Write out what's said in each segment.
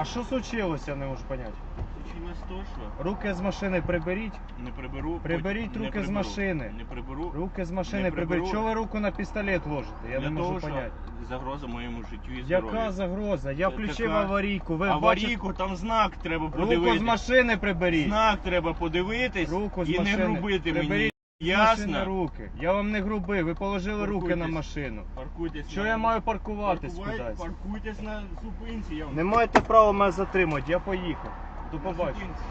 А що случилося, не можу поняти. Случилось то, що Руки з машини приберіть. не приберу. Приберіть не руки з приберу. машини. Не приберу. Руки з машини Не приберіть. Чого ви руку на пістолет ложите? Я Для не можу того, що поняти. загроза моєму життю і здоров'ю. Яка загроза? Я включив така- аварійку. Ви бачите? Аварійку, там знак треба Руку подивитись. з машини приберіть. Знак треба подивитись Руку з і машини. не грубити мені. Приберіть машини Ясно? руки. Я вам не грубий, ви положили руки на Паркуйтесь. машину. Паркуйтесь. Що на- я маю паркуватись Паркувай- кудись? Паркуйтесь на зупинці. Я вам Не маєте права мене затримати, я поїхав. До на побачення. зупинці.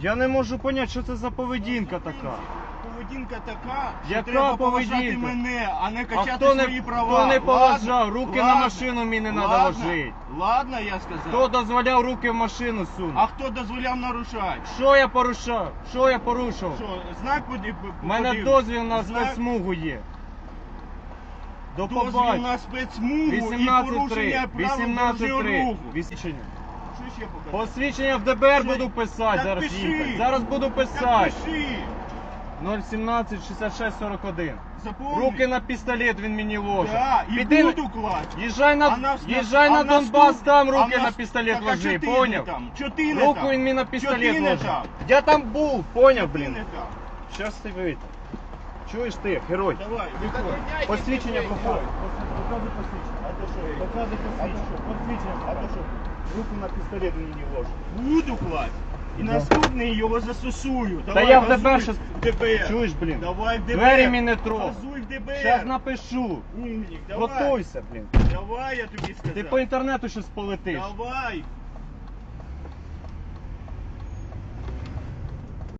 Я не можу поняти, що це за поведінка така. Поведінка така, що Яка треба поважати поведінка? мене, а не А качати хто не, свої права. хто не Ладно? поважав? Руки на Ладно? машину мені не треба Ладно? ложити. Ладно, я сказав. Хто дозволяв руки в машину А хто дозволяв нарушати? Що я порушав? Що я порушив? Що, знак поді- У мене дозвіл на спецсмугу є. До Дозвіл побачення. на спецсмугу і 18.3. порушення правил дорожнього 18.3. руху. Вісічення. Що ще показати? Посвідчення в ДБР Що? буду писати, Так зараз пиши. їхати. Зараз буду Так писати. пиши. 017 66 41. Запомни. Руки на пістолет він мені ложить. Да, і Піди- буду класти. Їжджай на, їжджай а на Донбас, там руки на пістолет ложи, поняв? там? Чо Руку він мені на пістолет ложить. там? Я там був, поняв, блін. Щас ти вийде. Чуєш ти, герой? Давай, Виходь. Посвідчення Виходь. показуй. Посвідчення. А то що? Показуй посвідчення. Посвідчення. А то що? Руку на пістолет мені ложить. Буду класть. І Да. наступний його застосую. Та я в ДБР щас- ДБР. Чуєш, блін? Давай в ДБР. Двері мені не трогай. Газуй в ДБР. Щас напишу. Умник, давай. Готуйся, блін. Давай, я тобі сказав. Ти по інтернету щас полетиш. Давай.